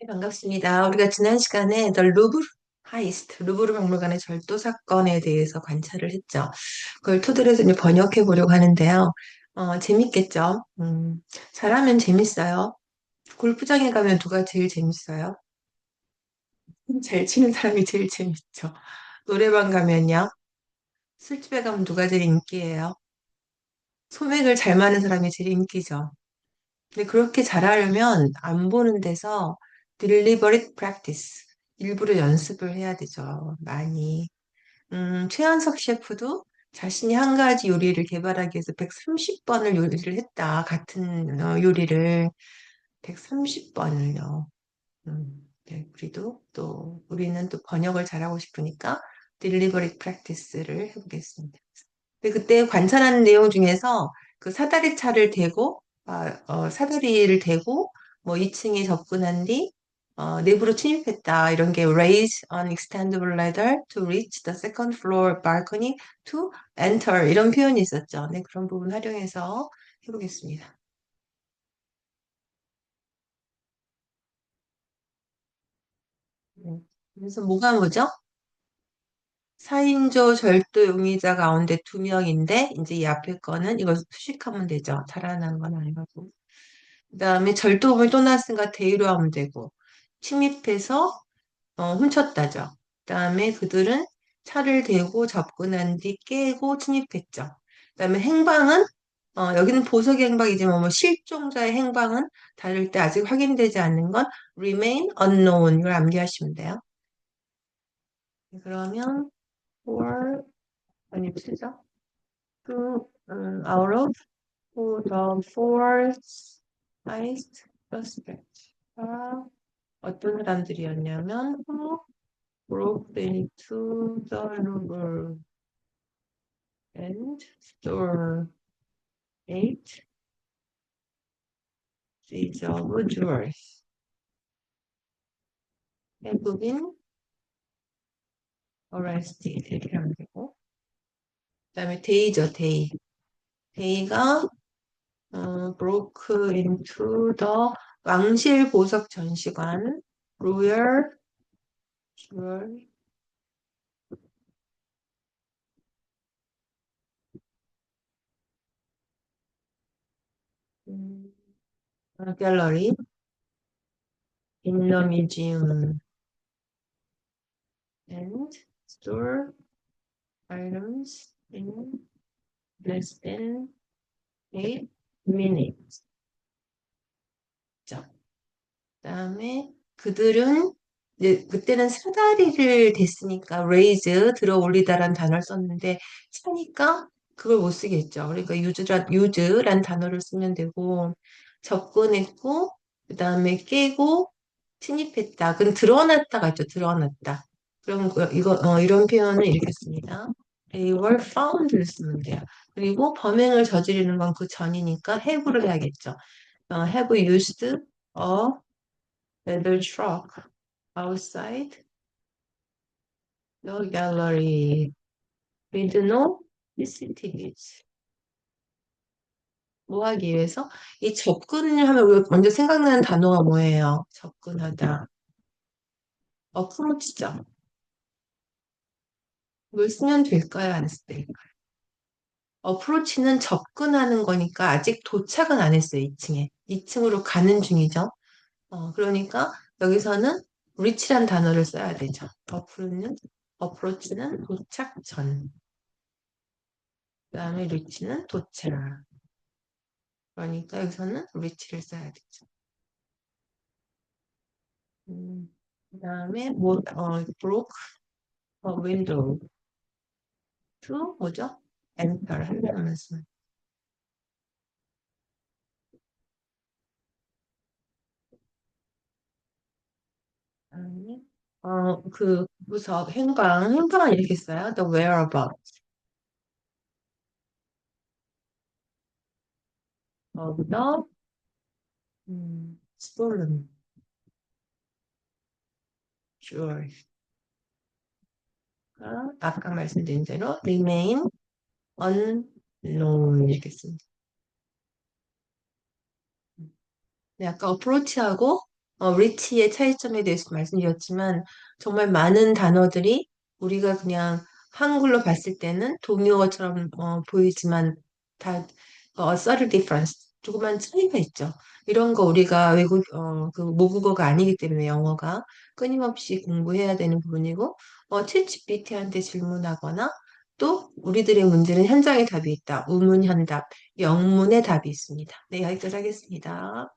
네, 반갑습니다. 우리가 지난 시간에 The Louvre Heist, 루브르 박물관의 절도 사건에 대해서 관찰을 했죠. 그걸 토대로 해서 이제 번역해 보려고 하는데요. 어, 재밌겠죠? 음, 잘하면 재밌어요. 골프장에 가면 누가 제일 재밌어요? 잘 치는 사람이 제일 재밌죠. 노래방 가면요. 술집에 가면 누가 제일 인기예요? 소맥을 잘 마는 사람이 제일 인기죠. 근데 그렇게 잘하려면 안 보는 데서 deliberate practice, 일부러 연습을 해야 되죠. 많이. 음, 최한석 셰프도 자신이 한 가지 요리를 개발하기 위해서 130번을 요리를 했다. 같은 어, 요리를 130번을요. 음, 네, 우리도 또 우리는 또 번역을 잘하고 싶으니까 deliberate practice를 해보겠습니다. 그때 관찰하는 내용 중에서 그 사다리 차를 대고 아, 어, 사다리를 대고 뭐 2층에 접근한 뒤 어, 내부로 침입했다 이런 게 raise an extendable ladder to reach the second floor balcony to enter 이런 표현이 있었죠. 네, 그런 부분 활용해서 해보겠습니다. 네. 그래서 뭐가 뭐죠? 4인조 절도 용의자 가운데 두 명인데 이제 이 앞에 거는 이거 수식하면 되죠. 달아난 건 아니고. 그 다음에 절도범이 또 나왔으니까 대의로 하면 되고 침입해서 어, 훔쳤다죠. 그 다음에 그들은 차를 대고 접근한 뒤 깨고 침입했죠. 그 다음에 행방은 어, 여기는 보석의 행방이지만 뭐 실종자의 행방은 다를 때 아직 확인되지 않는 건 remain unknown 이걸 암기하시면 돼요. 그러면 for 아니 쓰죠? to um, out of for the four highest suspects. 아, 어떤 사람들이었냐면 broke into the room and stole eight seats of jewels. been arrested 이렇게 하면 되고 그 다음에 데이죠 데이 데이가 어, broke into the 왕실 보석 전시관 jewel 음, 갤러리 the museum and store items in less than eight minutes. 자, 그다음에 그들은 이제 그때는 사다리를 댔으니까 raise 들어 올리다라는 단어를 썼는데 차니까 그걸 못 쓰겠죠. 그러니까 use란 use란 단어를 쓰면 되고 접근했고 그다음에 깨고 침입했다. 그럼 드러났다가 있죠. 드러났다. 그럼 그- 이거 어, 이런 표현을 읽겠습니다. They were found를 쓰면 돼요. 그리고 범행을 저지르는 건 그 전이니까 have를 해야겠죠. 어, have used a leather truck outside the gallery with no CCTVs. 뭐 하기 위해서? 이 접근을 하면 우리가 먼저 생각나는 단어가 뭐예요? 접근하다. 어프로치죠. 이걸 쓰면 될까요? 안 될까요? 어프로치는 접근하는 거니까 아직 도착은 안 했어요, 2층에. 2층으로 가는 중이죠. 어, 그러니까 여기서는 reach란 단어를 써야 되죠. 어프로는, 어프로치는 도착 전. 그 다음에 reach는 도착. 그러니까 여기서는 reach를 써야 되죠. 음, 그 다음에 뭐, 어, broke a window to 뭐죠? enter 하려면서 그다음에 어, 그 무서 행방 행방은 이렇게 써요. The whereabouts the 음, jewels. 가 아까 말씀드린 대로 remain unknown 이렇게 씁니다. 네, 아까 approach하고 어, 리치의 차이점에 대해서 말씀드렸지만 정말 많은 단어들이 우리가 그냥 한글로 봤을 때는 동요어처럼 어, 보이지만 다 어, subtle difference 조그만 차이가 있죠. 이런 거 우리가 외국 어, 그 모국어가 아니기 때문에 영어가 끊임없이 공부해야 되는 부분이고 어, 챗GPT한테 질문하거나 또 우리들의 문제는 현장에 답이 있다. 우문 현답, 영문의 답이 있습니다. 네, 여기까지 하겠습니다.